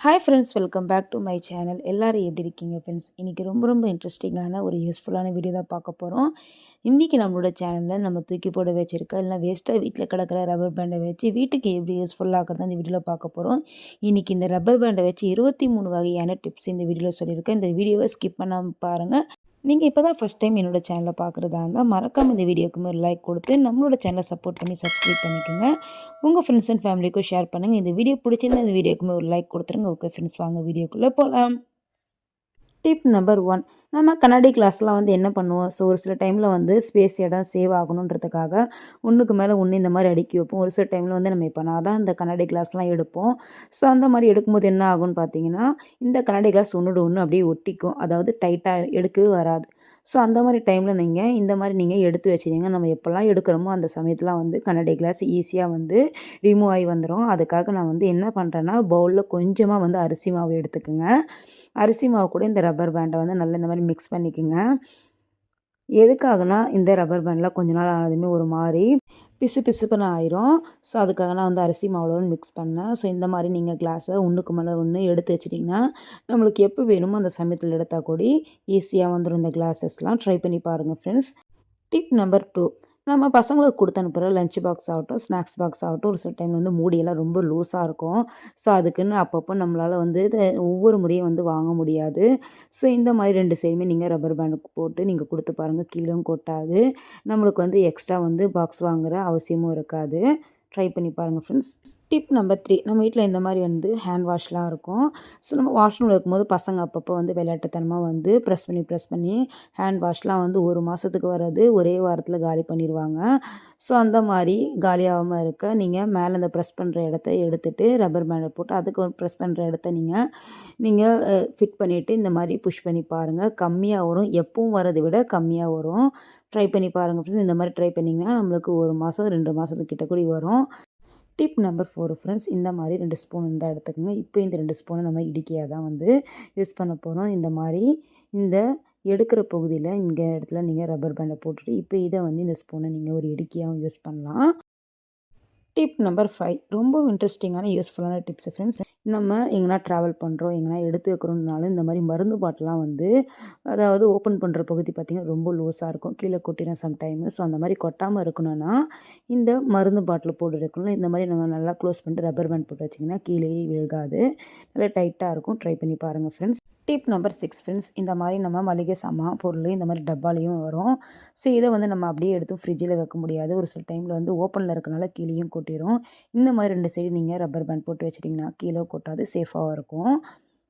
Hi friends welcome back to my channel எல்லோரும் எப்படி இருக்கீங்க ஃப்ரெண்ட்ஸ் இன்றைக்கி ரொம்ப ரொம்ப இன்ட்ரெஸ்டிங்கான ஒரு யூஸ்ஃபுல்லான வீடியோ தான் பார்க்க போகிறோம் இன்றைக்கி நம்மளோட சேனலில் நம்ம தூக்கி போட வச்சுருக்க இல்லை வேஸ்ட்டாக வீட்டில் கிடக்கிற ரப்பர் பேண்டை வச்சு வீட்டுக்கு எப்படி யூஸ்ஃபுல்லாகிறது இந்த வீடியோவில் பார்க்க போகிறோம் இன்றைக்கி இந்த ரப்பர் பேண்டை வச்சு இருபத்தி மூணு வகையான டிப்ஸ் இந்த வீடியோவில் சொல்லியிருக்கேன். இந்த வீடியோவை ஸ்கிப் பண்ணாமல் பாருங்கள் நீங்கள் இப்போ தான் ஃபஸ்ட் டைம் என்னோடய சேனலை பார்க்குறதா இருந்தால் மறக்காமல் இந்த வீடியோக்கு ஒரு லைக் கொடுத்து நம்மளோட சேனலை சப்போர்ட் பண்ணி சப்ஸ்கிரைப் பண்ணிக்கோங்க. உங்கள் ஃப்ரெண்ட்ஸ் அண்ட் ஃபேமிலிக்கும் ஷேர் பண்ணுங்கள் இந்த வீடியோ பிடிச்சிருந்தா இந்த வீடியோக்குமே ஒரு லைக் கொடுத்துருங்க. ஓகே ஃப்ரெண்ட்ஸ் வாங்க வீடியோக்குள்ளே போகலாம் டிப் நம்பர் ஒன் நம்ம கண்ணாடி கிளாஸ்லாம் வந்து என்ன பண்ணுவோம்? ஸோ ஒரு சில டைமில் வந்து ஸ்பேஸ் இடம் சேவ் ஆகணுன்றதுக்காக ஒன்றுக்கு மேலே ஒன்று இந்த மாதிரி அடுக்கி வைப்போம். ஒரு சில டைமில் வந்து நம்ம இப்போ நான் தான் இந்த கண்ணாடி கிளாஸ்லாம் எடுப்போம். ஸோ அந்த மாதிரி எடுக்கும்போது என்ன ஆகும்னு பார்த்தீங்கன்னா இந்த கண்ணாடி கிளாஸ் ஒன்றோட ஒன்று அப்படியே ஒட்டிக்கும். அதாவது டைட்டாக எடுக்கவே வராது. ஸோ அந்த மாதிரி டைமில் நீங்கள் இந்த மாதிரி நீங்கள் எடுத்து வச்சுருங்க. நம்ம எப்போல்லாம் எடுக்கிறோமோ அந்த சமயத்தில் வந்து கண்ணாடி கிளாஸ் ஈஸியாக வந்து ரிமூவ் ஆகி வந்துடும் அதுக்காக நான் வந்து என்ன பண்ணுறேன்னா பவுலில் கொஞ்சமாக வந்து அரிசி மாவு எடுத்துக்கோங்க. அரிசி மாவு கூட இந்த ரப்பர் பேண்டை வந்து நல்லா இந்த மாதிரி மிக்ஸ் பண்ணிக்கோங்க. எதுக்காகனா இந்த ரப்பர் பேண்டில் கொஞ்ச நாள் ஆனதுமே ஒரு மாதிரி பிசு பிசுப்புன்னு ஆயிரும். ஸோ அதுக்காக நான் வந்து அரிசி மாவுல மிக்ஸ் பண்ணேன். ஸோ இந்த மாதிரி நீங்கள் கிளாஸை ஒன்றுக்கு மேலே ஒன்று எடுத்து வச்சிட்டிங்கன்னா நம்மளுக்கு எப்போ வேணுமோ அந்த சமயத்தில் எடுத்தால் கூட ஈஸியாக வந்துடும் இந்த கிளாஸஸ்லாம் ட்ரை பண்ணி பாருங்கள் ஃப்ரெண்ட்ஸ் டிப் நம்பர் டூ நம்ம பசங்களுக்கு கொடுத்து அனுப்புகிற லஞ்ச் பாக்ஸ் ஆகட்டும் ஸ்நாக்ஸ் பாக்ஸ் ஆகட்டும். ஒரு சில டைம் வந்து மூடியெல்லாம் ரொம்ப லூஸாக இருக்கும். ஸோ அதுக்குன்னு அப்பப்போ நம்மளால் வந்து இதை ஒவ்வொரு முறையும் வந்து வாங்க முடியாது. ஸோ இந்த மாதிரி ரெண்டு சைடுமே நீங்கள் ரப்பர் பேண்டுக்கு போட்டு நீங்கள் கொடுத்து பாருங்கள் கீழும் கொட்டாது. நம்மளுக்கு வந்து எக்ஸ்ட்ரா வந்து பாக்ஸ் வாங்குகிற அவசியமும் இருக்காது. ட்ரை பண்ணி பாருங்கள் ஃப்ரெண்ட்ஸ் டிப் நம்பர் த்ரீ நம்ம வீட்டில் இந்த மாதிரி வந்து ஹேண்ட் வாஷ்லாம் இருக்கும். ஸோ நம்ம வாஷ்ரூமில் இருக்கும்போது பசங்க அப்பப்போ வந்து விளையாட்டுத்தனமாக வந்து ப்ரெஸ் பண்ணி ப்ரெஸ் பண்ணி ஹேண்ட் வாஷ்லாம் வந்து ஒரு மாதத்துக்கு வர்றது ஒரே வாரத்தில் காலி பண்ணிடுவாங்க ஸோ அந்த மாதிரி காலியாகாமல் இருக்க நீங்கள் மேலே இந்த ப்ரெஸ் பண்ணுற இடத்த எடுத்துகிட்டு ரப்பர் மேலே போட்டு அதுக்கு ஒரு ப்ரெஸ் பண்ணுற இடத்த நீங்கள் நீங்கள் ஃபிட் பண்ணிவிட்டு இந்த மாதிரி புஷ் பண்ணி பாருங்கள் கம்மியாக வரும். எப்பவும் வரதை விட கம்மியாக வரும். ட்ரை பண்ணி பாருங்கள் ஃப்ரெண்ட்ஸ் இந்த மாதிரி ட்ரை பண்ணிங்கன்னா நம்மளுக்கு ஒரு மாதம் ரெண்டு மாதத்துக்கிட்ட கூடி வரும். டிப் நம்பர் ஃபோர் ஃப்ரெண்ட்ஸ் இந்த மாதிரி ரெண்டு ஸ்பூன் இருந்தால் எடுத்துக்கோங்க. இப்போ இந்த ரெண்டு ஸ்பூனை நம்ம இடிக்கையாக தான் வந்து யூஸ் பண்ண போகிறோம் இந்த மாதிரி இந்த எடுக்கிற பகுதியில் இங்கே இடத்துல நீங்கள் ரப்பர் பேண்டை போட்டுட்டு இப்போ இதை வந்து இந்த ஸ்பூனை நீங்கள் ஒரு இடுக்கியாகவும் யூஸ் பண்ணலாம். டிப் நம்பர் ஃபைவ் ரொம்ப இன்ட்ரெஸ்டிங்கான யூஸ்ஃபுல்லான டிப்ஸ் ஃப்ரெண்ட்ஸ் நம்ம எங்கன்னா ட்ராவல் பண்ணுறோம் எங்கன்னா எடுத்து வைக்கிறோம்னாலும் இந்த மாதிரி மருந்து பாட்டெலாம் வந்து அதாவது ஓப்பன் பண்ணுற பகுதி பார்த்திங்கன்னா ரொம்ப லூஸாக இருக்கும். கீழே கொட்டினா சம்டைமு ஸோ அந்த மாதிரி கொட்டாமல் இருக்கணும்னா இந்த மருந்து பாட்டில் போட்டு இருக்கணும் இந்த மாதிரி நம்ம நல்லா க்ளோஸ் பண்ணிட்டு ரப்பர் பேண்ட் போட்டு வச்சிங்கன்னா கீழேயே விழுகாது. நல்லா டைட்டாக இருக்கும். ட்ரை பண்ணி பாருங்கள் friends tip number six friends இந்த மாதிரி நம்ம மளிகை சாமான் பொருள் இந்த மாதிரி டப்பாலையும் வரும். ஸோ இதை வந்து நம்ம அப்படியே எடுத்து ஃப்ரிட்ஜில் வைக்க முடியாது. ஒரு சில டைமில் வந்து ஓப்பனில் இருக்கனால கீழேயும் கொட்டிடும் இந்த மாதிரி ரெண்டு சைடு நீங்கள் ரப்பர் பேண்ட் போட்டு வச்சிட்டிங்கன்னா கீழே கொட்டாது சேஃபாக இருக்கும்.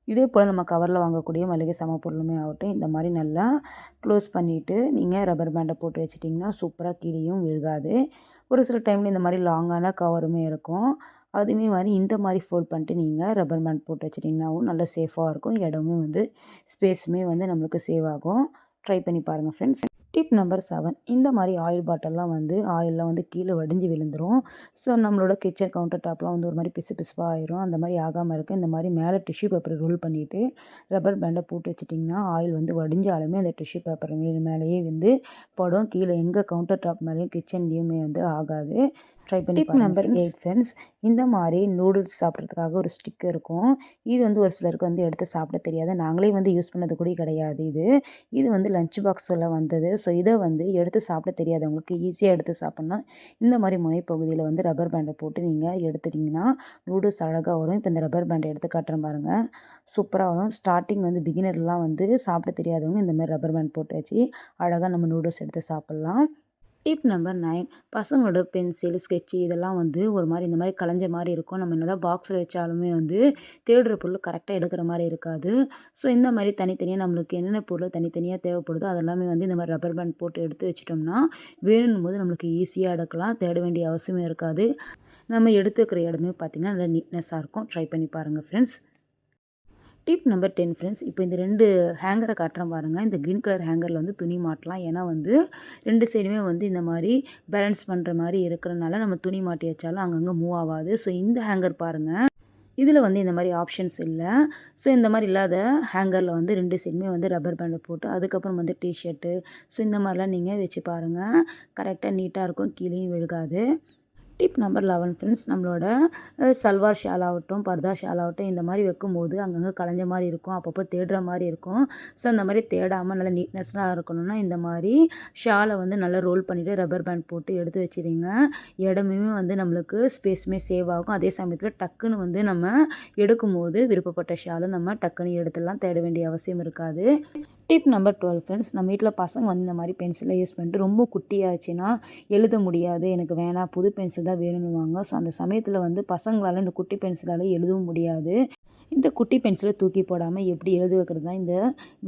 இதே போல் நம்ம கவரில் வாங்கக்கூடிய மளிகை சாமான் பொருளுமே ஆகட்டும் இந்த மாதிரி நல்லா க்ளோஸ் பண்ணிவிட்டு நீங்கள் ரப்பர் பேண்டை போட்டு வச்சிட்டிங்கன்னா சூப்பராக கீழேயும் விழுகாது. ஒரு சில டைமில் இந்த மாதிரி லாங்கான கவருமே இருக்கும். அதுவுமே மாதிரி இந்த மாதிரி ஃபோல்ட் பண்ணிட்டு நீங்கள் ரப்பர் பேண்ட் போட்டு வச்சிட்டிங்கனாவும் நல்லா சேஃபாக இருக்கும். இடமும் வந்து ஸ்பேஸுமே வந்து நம்மளுக்கு சேவ் ஆகும். ட்ரை பண்ணி பாருங்கள் ஃப்ரெண்ட்ஸ் டிப் நம்பர் செவன் இந்த மாதிரி ஆயில் பாட்டில்லாம் வந்து ஆயிலெலாம் வந்து கீழே வடிஞ்சு விழுந்துடும் ஸோ நம்மளோட கிச்சன் கவுண்டர் டாப்லாம் வந்து ஒரு மாதிரி பிசு பிசுப்பாக ஆயிரும். அந்த மாதிரி ஆகாமல் இருக்க. இந்த மாதிரி மேலே டிஷ்யூ பேப்பர் ரோல் பண்ணிவிட்டு ரப்பர் பேண்டை போட்டு வச்சிட்டிங்கன்னா ஆயில் வந்து வடிஞ்சாலுமே அந்த டிஷ்யூ பேப்பர் மேலே மேலேயே வந்து படம். கீழே எங்கே கவுண்டர் டாப் மேலேயும் கிச்சன்லேயுமே வந்து ஆகாது. ட்ரை பண்ணி நம்பர் எயிட் ஃப்ரெண்ட்ஸ் இந்த மாதிரி நூடுல்ஸ் சாப்பிட்றதுக்காக ஒரு ஸ்டிக் இருக்கும். இது வந்து ஒரு சிலருக்கு வந்து எடுத்து சாப்பிட தெரியாது. நாங்களே வந்து யூஸ் பண்ணது கூட கிடையாது இது. இது வந்து லஞ்ச் பாக்ஸில் வந்தது. ஸோ இதை வந்து எடுத்து சாப்பிட தெரியாதவங்களுக்கு ஈஸியாக எடுத்து சாப்பிட்ணும் இந்த மாதிரி முனைப்பகுதியில் வந்து ரப்பர் பேண்டை போட்டு நீங்கள் எடுத்துட்டிங்கன்னா நூடுல்ஸ் அழகாக வரும். இப்போ இந்த ரப்பர் பேண்டை எடுத்து காட்டுறேன் பாருங்கள் சூப்பராக வரும். ஸ்டார்டிங் வந்து பிகினர்லாம் வந்து சாப்பிட தெரியாதவங்க இந்த மாதிரி ரப்பர் பேண்ட் போட்டு வச்சு அழகாக நம்ம நூடுல்ஸ் எடுத்து சாப்பிட்லாம். டிப் நம்பர் நைன் பசங்களோட பென்சில் ஸ்கெட்சு இதெல்லாம் வந்து ஒரு மாதிரி இந்த மாதிரி கலைஞ்ச மாதிரி இருக்கும். நம்ம என்ன தான் பாக்ஸில் வச்சாலுமே வந்து தேடுற பொருள் கரெக்டாக எடுக்கிற மாதிரி இருக்காது. ஸோ இந்த மாதிரி தனித்தனியாக நம்மளுக்கு என்னென்ன பொருள் தனித்தனியாக தேவைப்படுதோ அதெல்லாமே வந்து இந்த மாதிரி ரப்பர் பேண்ட் போட்டு எடுத்து வச்சிட்டோம்னா வேணும் போது நம்மளுக்கு ஈஸியாக எடுக்கலாம். தேட வேண்டிய அவசியமே இருக்காது. நம்ம எடுத்து வைக்கிற இடமே பார்த்திங்கன்னா நல்லா நீட்னஸாக இருக்கும். ட்ரை பண்ணி பாருங்கள் friends tip number ten friends இப்போ இந்த ரெண்டு ஹேங்கரை காட்டுறேன் பாருங்கள் இந்த க்ரீன் கலர் ஹேங்கரில் வந்து துணி மாட்டலாம். ஏன்னா வந்து ரெண்டு சைடுமே வந்து இந்த மாதிரி பேலன்ஸ் பண்ணுற மாதிரி இருக்கிறனால நம்ம துணி மாட்டி வச்சாலும் அங்கங்கே மூவ் ஆகாது. ஸோ இந்த ஹேங்கர் பாருங்கள் இதில் வந்து இந்த மாதிரி ஆப்ஷன்ஸ் இல்லை. ஸோ இந்த மாதிரி இல்லாத ஹேங்கரில் வந்து ரெண்டு சைடுமே வந்து ரப்பர் பேண்டை போட்டு அதுக்கப்புறம் வந்து டிஷர்ட்டு ஸோ இந்த மாதிரிலாம் நீங்கள் வச்சு பாருங்கள் கரெக்டாக நீட்டாக இருக்கும். கீழேயும் விழுகாது. டிப் நம்பர் லெவன் ஃப்ரெண்ட்ஸ் நம்மளோட சல்வார் ஷால் ஆகட்டும் பர்தா ஷால் ஆகட்டும் இந்த மாதிரி வைக்கும்போது அங்கங்கே கலைஞ்ச மாதிரி இருக்கும் அப்பப்போ தேடுற மாதிரி இருக்கும். ஸோ அந்த மாதிரி தேடாமல் நல்லா நீட்னஸ்லாம் இருக்கணும்னா இந்த மாதிரி ஷாலை வந்து நல்லா ரோல் பண்ணிவிட்டு ரப்பர் பேண்ட் போட்டு எடுத்து வச்சுருங்க. இடமுமே வந்து நம்மளுக்கு ஸ்பேஸுமே சேவ் ஆகும். அதே சமயத்தில் டக்குன்னு வந்து நம்ம எடுக்கும்போது விருப்பப்பட்ட ஷாலை நம்ம டக்குன்னு எடுத்துலாம் தேட வேண்டிய அவசியம் இருக்காது. டிப் நம்பர் டுவெல் ஃப்ரெண்ட்ஸ் நம்ம வீட்டில் பசங்க வந்து இந்த மாதிரி பென்சிலை யூஸ் பண்ணிட்டு ரொம்ப குட்டியாச்சுன்னா எழுத முடியாது. எனக்கு வேணாம் புது பென்சில் தான் வேணும்னுவாங்க. ஸோ அந்த சமயத்தில் வந்து பசங்களால் இந்த குட்டி பென்சிலால் எழுதவும் முடியாது. இந்த குட்டி பென்சிலை தூக்கி போடாமல் எப்படி எழுத வைக்கிறது தான் இந்த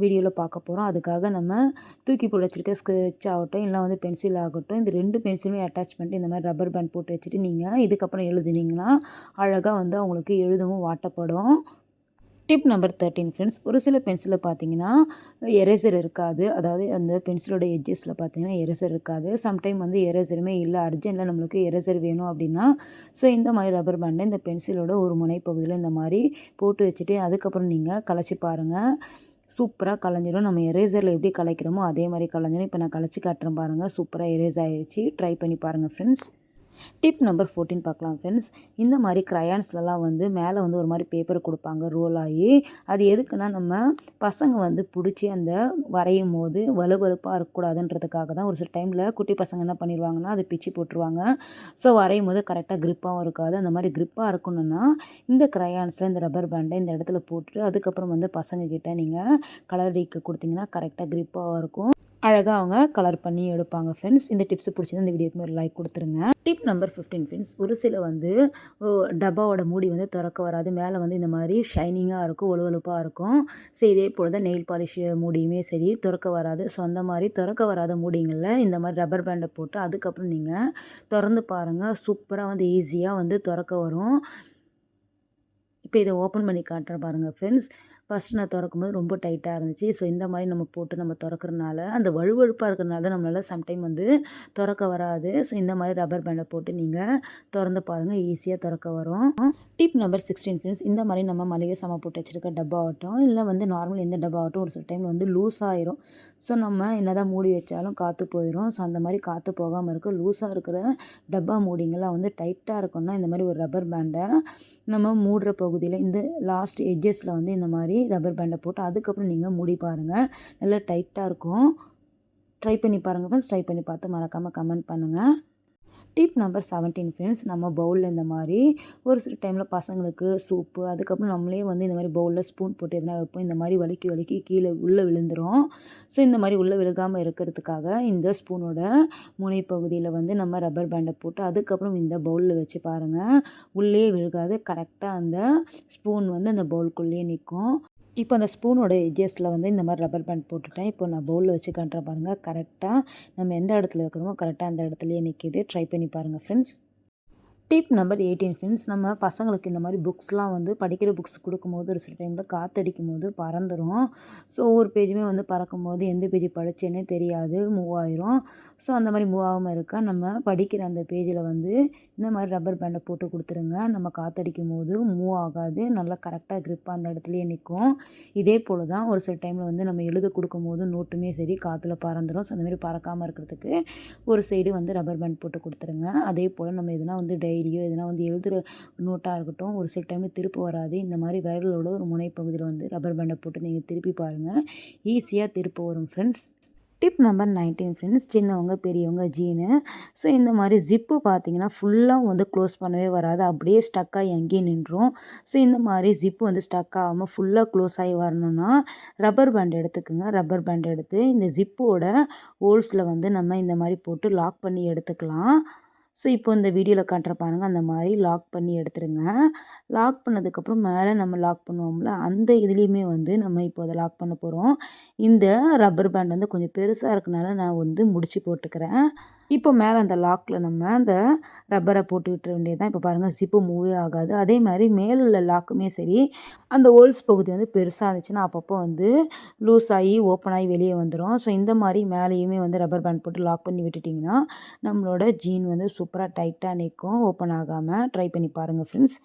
வீடியோவில் பார்க்க போகிறோம் அதுக்காக நம்ம தூக்கி போட வச்சுருக்க ஸ்கெட்ச் ஆகட்டும் இல்லை வந்து பென்சில் ஆகட்டும் இந்த ரெண்டு பென்சிலுமே அட்டாச் பண்ணிட்டு இந்த மாதிரி ரப்பர் பேண்ட் போட்டு வச்சுட்டு நீங்கள் இதுக்கப்புறம் எழுதுனீங்கன்னா அழகாக வந்து அவங்களுக்கு எழுதவும் வாட்டப்படும். டிப் நம்பர் தேர்ட்டின் ஃப்ரெண்ட்ஸ் ஒரு சில பென்சிலில் பார்த்தீங்கன்னா எரேசர் இருக்காது. அதாவது அந்த பென்சிலோட எட்ஜஸில் பார்த்தீங்கன்னா எரேசர் இருக்காது. சம்டைம் வந்து எரேசருமே இல்லை. அர்ஜென்ட்டில் நம்மளுக்கு எரேசர் வேணும் அப்படின்னா ஸோ இந்த மாதிரி ரப்பர் பேண்டை இந்த பென்சிலோட ஒரு முனைப்பகுதியில் இந்த மாதிரி போட்டு வச்சுட்டு அதுக்கப்புறம் நீங்கள் கலைச்சி பாருங்கள் சூப்பராக கலைஞ்சிடும் நம்ம எரேசரில் எப்படி கலைக்கிறோமோ அதே மாதிரி கலைஞ்சிடும் இப்போ நான் கலைச்சி காட்டுறேன் பாருங்கள் சூப்பராக எரேஸ் ஆகிடுச்சு ட்ரை பண்ணி பாருங்கள் ஃப்ரெண்ட்ஸ் டிப் நம்பர் ஃபோர்டீன் பார்க்கலாம் ஃப்ரெண்ட்ஸ் இந்த மாதிரி க்ரையான்ஸ்லலாம் வந்து மேலே வந்து ஒரு மாதிரி பேப்பர் கொடுப்பாங்க ரோல் ஆகி அது எதுக்குன்னா நம்ம பசங்க வந்து பிடிச்சி அந்த வரையும் போது வலுவலுப்பாக இருக்கக்கூடாதுன்றதுக்காக தான் ஒரு சில டைமில் குட்டி பசங்க என்ன பண்ணிடுவாங்கன்னா அது பிச்சு போட்டுருவாங்க. ஸோ வரையும் போது கரெக்டாக க்ரிப்பாகவும் இருக்காது. அந்த மாதிரி க்ரிப்பாக இருக்கணும்னா இந்த க்ரையான்ஸில் இந்த ரப்பர் பேண்டை இந்த இடத்துல போட்டுட்டு அதுக்கப்புறம் வந்து பசங்க கிட்ட நீங்கள் கலர் டீக்கு கொடுத்தீங்கன்னா கரெக்டாக க்ரிப்பாக இருக்கும். அழகாக அவங்க கலர் பண்ணி எடுப்பாங்க ஃப்ரெண்ட்ஸ் இந்த டிப்ஸ் பிடிச்சிருந்தா இந்த வீடியோக்கு ஒரு லைக் கொடுத்துருங்க. டிப் நம்பர் ஃபிஃப்டீன் ஃப்ரெண்ட்ஸ் ஒரு சில வந்து டப்பாவோட மூடி வந்து திறக்க வராது. மேலே வந்து இந்த மாதிரி ஷைனிங்காக இருக்கும் ஒழுவலுப்பாக இருக்கும். ஸோ இதே போல் தான் நெயில் பாலிஷ் மூடியுமே சரி திறக்க வராது. ஸோ அந்த மாதிரி திறக்க வராத மூடிங்களில் இந்த மாதிரி ரப்பர் பேண்டை போட்டு அதுக்கப்புறம் நீங்கள் திறந்து பாருங்கள் சூப்பராக வந்து ஈஸியாக வந்து திறக்க வரும். இப்போ இதை ஓப்பன் பண்ணி காட்டுறேன் பாருங்கள் ஃப்ரெண்ட்ஸ் ஃபஸ்ட் நான் திறக்கும் போது ரொம்ப டைட்டாக இருந்துச்சு. ஸோ இந்த மாதிரி நம்ம போட்டு நம்ம திறக்கறனால அந்த வழுவழுப்பாக இருக்கிறனால தான் நம்மளால் சம்டைம் வந்து திறக்க வராது. ஸோ இந்த மாதிரி ரப்பர் பேண்டை போட்டு நீங்கள் திறந்து பாருங்கள் ஈஸியாக திறக்க வரும். டிப் நம்பர் சிக்ஸ்டீன் ஃப்ரெண்ட்ஸ் இந்த மாதிரி நம்ம மளிகை சாமான் போட்டு வச்சுருக்க டப்பா ஆகட்டும் இல்லை வந்து நார்மல் எந்த டப்பாகட்டும் ஒரு சில டைமில் வந்து லூஸ் ஆயிரும். ஸோ நம்ம என்னதான் மூடி வச்சாலும் காற்று போயிடும் ஸோ அந்த மாதிரி காற்று போகாமல் இருக்க லூஸாக இருக்கிற டப்பா மூடிங்கெல்லாம் வந்து டைட்டாக இருக்கணும்னா இந்த மாதிரி ஒரு ரப்பர் பேண்டை நம்ம மூடுற பகுதியில் இந்த லாஸ்ட் எட்ஜஸில் வந்து இந்த மாதிரி ரப்பர் பேண்டை போட்டு அதுக்கப்புறம் நீங்கள் மூடி பாருங்கள் நல்லா டைட்டாக இருக்கும். ட்ரை பண்ணி பாருங்கள் ஃப்ரெண்ட்ஸ் ட்ரை பண்ணி பார்த்து மறக்காமல் கமெண்ட் பண்ணுங்கள் டிப் நம்பர் செவன்டீன் ஃப்ரெண்ட்ஸ் நம்ம பவுலில் இந்த மாதிரி ஒரு சில டைமில் பசங்களுக்கு சூப்பு அதுக்கப்புறம் நம்மளே வந்து இந்த மாதிரி பவுலில் ஸ்பூன் போட்டு எதனா வைப்போம். இந்த மாதிரி வலிக்கி வலிக்கி கீழே உள்ளே விழுந்துரும். ஸோ இந்த மாதிரி உள்ளே விழுகாமல் இருக்கிறதுக்காக இந்த ஸ்பூனோட முனைப்பகுதியில் வந்து நம்ம ரப்பர் பேண்டை போட்டு அதுக்கப்புறம் இந்த பவுலில் வச்சு பாருங்கள் உள்ளே விழுகாது. கரெக்டாக அந்த ஸ்பூன் வந்து அந்த பவுலுக்குள்ளேயே நிற்கும். இப்போ அந்த ஸ்பூனோட எஜ்ஜஸில் வந்து இந்த மாதிரி ரப்பர் பேண்ட் போட்டுட்டேன். இப்போ நான் பவுலில் வச்சு காட்டுறேன் பாருங்கள் கரெக்டாக நம்ம எந்த இடத்துல வைக்கிறோமோ கரெக்டாக அந்த இடத்துலையே நிற்கிது ட்ரை பண்ணி பாருங்கள் friends tip number eighteen friends நம்ம பசங்களுக்கு இந்த மாதிரி புக்ஸ்லாம் வந்து படிக்கிற புக்ஸ் கொடுக்கும்போது ஒரு சில டைமில் காற்றடிக்கும் போது பறந்துடும் ஸோ ஒவ்வொரு பேஜுமே வந்து பறக்கும் போது எந்த பேஜ் படித்தேன்னே தெரியாது. மூவ் ஆயிரும். ஸோ அந்த மாதிரி மூவ் ஆகாமல் இருக்க நம்ம படிக்கிற அந்த பேஜில் வந்து இந்த மாதிரி ரப்பர் பேண்டை போட்டு கொடுத்துருங்க. நம்ம காற்றடிக்கும் போது மூவ் ஆகாது. நல்லா கரெக்டாக க்ரிப்பாக அந்த இடத்துலையே நிற்கும். இதே போல் தான் ஒரு சில டைமில் வந்து நம்ம எழுத கொடுக்கும் போது நோட்டுமே சரி காற்றுல பறந்துடும் ஸோ அந்த மாதிரி பறக்காமல் இருக்கிறதுக்கு ஒரு சைடு வந்து ரப்பர் பேண்ட் போட்டு கொடுத்துருங்க. அதே போல் நம்ம எதுனா வந்து டெய்லி டைரியோ எதனா வந்து எழுதுகிற நோட்டாக இருக்கட்டும் ஒரு சில டைமில் திருப்பு வராது. இந்த மாதிரி விரலோட ஒரு முனைப்பகுதியில் வந்து ரப்பர் பேண்டை போட்டு நீங்கள் திருப்பி பாருங்கள் ஈஸியாக திருப்ப வரும் friends tip number nineteen friends சின்னவங்க பெரியவங்க ஜீனு ஸோ இந்த மாதிரி ஜிப்பு பார்த்தீங்கன்னா ஃபுல்லாக வந்து க்ளோஸ் பண்ணவே வராது. அப்படியே ஸ்டக்காகி அங்கேயே நின்றும் ஸோ இந்த மாதிரி ஜிப்பு வந்து ஸ்டக் ஆகாமல் ஃபுல்லாக க்ளோஸ் ஆகி வரணும்னா ரப்பர் பேண்ட் எடுத்துக்கோங்க. ரப்பர் பேண்ட் எடுத்து இந்த ஜிப்போட ஹோல்ஸில் வந்து நம்ம இந்த மாதிரி போட்டு லாக் பண்ணி எடுத்துக்கலாம். ஸோ இப்போ இந்த வீடியோவில் காட்டுற பாருங்கள் அந்த மாதிரி லாக் பண்ணி எடுத்துருங்க. லாக் பண்ணதுக்கப்புறம் மேலே நம்ம லாக் பண்ணுவோம்ல அந்த இதுலேயுமே வந்து நம்ம இப்போ அதை லாக் பண்ண போகிறோம் இந்த ரப்பர் பேண்ட் வந்து கொஞ்சம் பெருசாக இருக்கனால நான் வந்து முடிச்சு போட்டுக்கிறேன். இப்போ மேலே அந்த லாக்கில் நம்ம அந்த ரப்பரை போட்டு விட்டுற வேண்டியதுதான். இப்போ பாருங்கள் சிப்பு மூவே ஆகாது. அதே மாதிரி மேலுள்ள லாக்குமே சரி அந்த ஹோல்ஸ் பகுதி வந்து பெருசாக இருந்துச்சுன்னா அப்பப்போ வந்து லூஸ் ஆகி ஓப்பன் ஆகி வெளியே வந்துடும் ஸோ இந்த மாதிரி மேலேயுமே வந்து ரப்பர் பேண்ட் போட்டு லாக் பண்ணி விட்டுட்டிங்கன்னா நம்மளோட ஜீன் வந்து சூப்பராக டைட்டாக நிற்கும் ஓப்பன் ஆகாமல் ட்ரை பண்ணி பாருங்கள் friends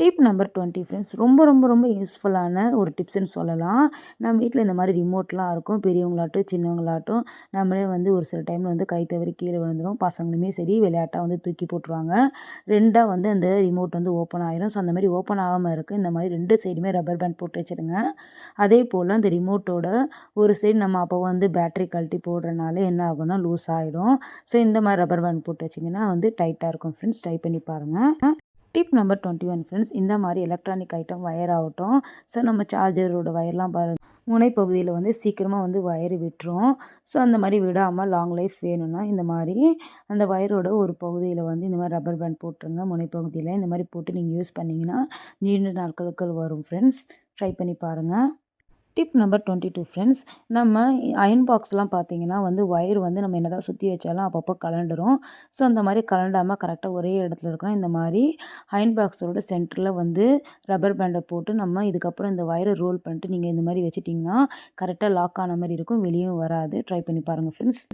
tip number twenty friends ரொம்ப ரொம்ப ரொம்ப யூஸ்ஃபுல்லான ஒரு டிப்ஸ்ன்னு சொல்லலாம். நம்ம வீட்டில் இந்த மாதிரி ரிமோட்லாம் இருக்கும். பெரியவங்களாட்டும் சின்னவங்களாட்டும் நம்மளே வந்து ஒரு சில டைமில் வந்து கை தவறி கீழே விழுந்துடும் பசங்களுமே சரி விளையாட்டாக வந்து தூக்கி போட்டுருவாங்க. ரெண்டாக வந்து அந்த ரிமோட் வந்து ஓப்பன் ஆகிடும் ஸோ அந்த மாதிரி ஓப்பன் ஆகாமல் இருக்குது இந்த மாதிரி ரெண்டு சைடுமே ரப்பர் பேண்ட் போட்டு வச்சுருங்க அதே போல் அந்த ரிமோட்டோட ஒரு சைடு நம்ம அப்போ வந்து பேட்டரி கழட்டி போடுறனால என்ன ஆகும்னா லூஸ் ஆகிடும் ஸோ இந்த மாதிரி ரப்பர் பேண்ட் போட்டு வச்சிங்கன்னா வந்து டைட்டாக இருக்கும் ஃப்ரெண்ட்ஸ் ட்ரை பண்ணி பாருங்கள் tip number twenty one friends இந்த மாதிரி எலக்ட்ரானிக் ஐட்டம் ஒயர் ஆகட்டும். ஸோ நம்ம சார்ஜரோட ஒயர்லாம் பாருங்கள் முனைப்பகுதியில் வந்து சீக்கிரமாக வந்து ஒயர் விட்டுரும். ஸோ அந்த மாதிரி விடாமல் லாங் லைஃப் வேணும்னா இந்த மாதிரி அந்த ஒயரோட ஒரு பகுதியில் வந்து இந்த மாதிரி ரப்பர் பேண்ட் போட்டுருங்க. முனைப்பகுதியில் இந்த மாதிரி போட்டு நீங்கள் யூஸ் பண்ணிங்கன்னா நீண்ட நாட்களுக்கு வரும் ஃப்ரெண்ட்ஸ் ட்ரை பண்ணி பாருங்கள் tip number twenty two friends நம்ம அயன் பாக்ஸ்லாம் பார்த்தீங்கன்னா வந்து ஒயர் வந்து நம்ம என்ன தான் சுற்றி வச்சாலும் அப்பப்போ கலண்டுரும் ஸோ அந்த மாதிரி கலண்டாமல் கரெக்டாக ஒரே இடத்துல இருக்கணும். இந்த மாதிரி அயன் பாக்ஸோட சென்டரில் வந்து ரப்பர் பேண்டை போட்டு நம்ம இதுக்கப்புறம் இந்த ஒயரை ரோல் பண்ணிட்டு நீங்கள் இந்த மாதிரி வச்சிட்டிங்கன்னா கரெக்டாக லாக் ஆன மாதிரி இருக்கும். வெளியும் வராது. ட்ரை பண்ணி பாருங்கள் friends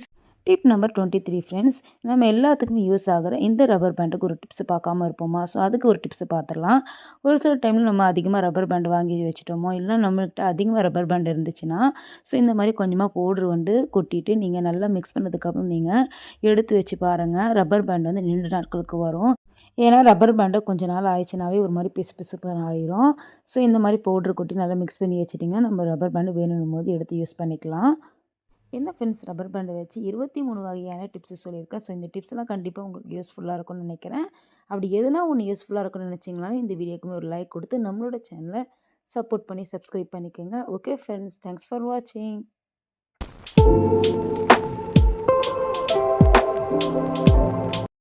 tip number twenty three friends நம்ம எல்லாத்துக்குமே யூஸ் ஆகிற இந்த ரப்பர் பேண்டுக்கு ஒரு டிப்ஸ் பார்க்காம இருப்போமா? ஸோ அதுக்கு ஒரு டிப்ஸ் பார்த்துடலாம். ஒரு சில டைமில் நம்ம அதிகமாக ரப்பர் பேண்ட் வாங்கி வச்சுட்டோமோ இல்லை நம்மகிட்ட அதிகமாக ரப்பர் பேண்ட் இருந்துச்சுன்னா ஸோ இந்த மாதிரி கொஞ்சமாக பவுட்ரு வந்து கொட்டிட்டு நீங்கள் நல்லா மிக்ஸ் பண்ணதுக்கப்புறம் நீங்கள் எடுத்து வச்சு பாருங்கள் ரப்பர் பேண்ட் வந்து நீண்ட நாட்களுக்கு வரும். ஏன்னா ரப்பர் பேண்டை கொஞ்ச நாள் ஆயிடுச்சுனாவே ஒரு மாதிரி பிசு பிசுப்பு ஆயிரும். ஸோ இந்த மாதிரி பவுட்ரு கொட்டி நல்லா மிக்ஸ் பண்ணி வச்சுட்டிங்கன்னா நம்ம ரப்பர் பேண்டு வேணும் போது எடுத்து யூஸ் பண்ணிக்கலாம். என்ன ஃப்ரெண்ட்ஸ் ரப்பர் பேண்டை வச்சு இருபத்தி மூணு வகையான டிப்ஸை சொல்லியிருக்கேன் ஸோ இந்த டிப்ஸ்லாம் கண்டிப்பாக உங்களுக்கு யூஸ்ஃபுல்லாக இருக்கும்னு நினைக்கிறேன். அப்படி எதுனா ஒன்று யூஸ்ஃபுல்லாக இருக்கும்னு நினச்சிங்களாலும் இந்த வீடியோக்குமே ஒரு லைக் கொடுத்து நம்மளோட சேனலை சப்போர்ட் பண்ணி சப்ஸ்கிரைப் பண்ணிக்கோங்க. ஓகே ஃப்ரெண்ட்ஸ் தேங்க்ஸ் ஃபார் வாட்சிங்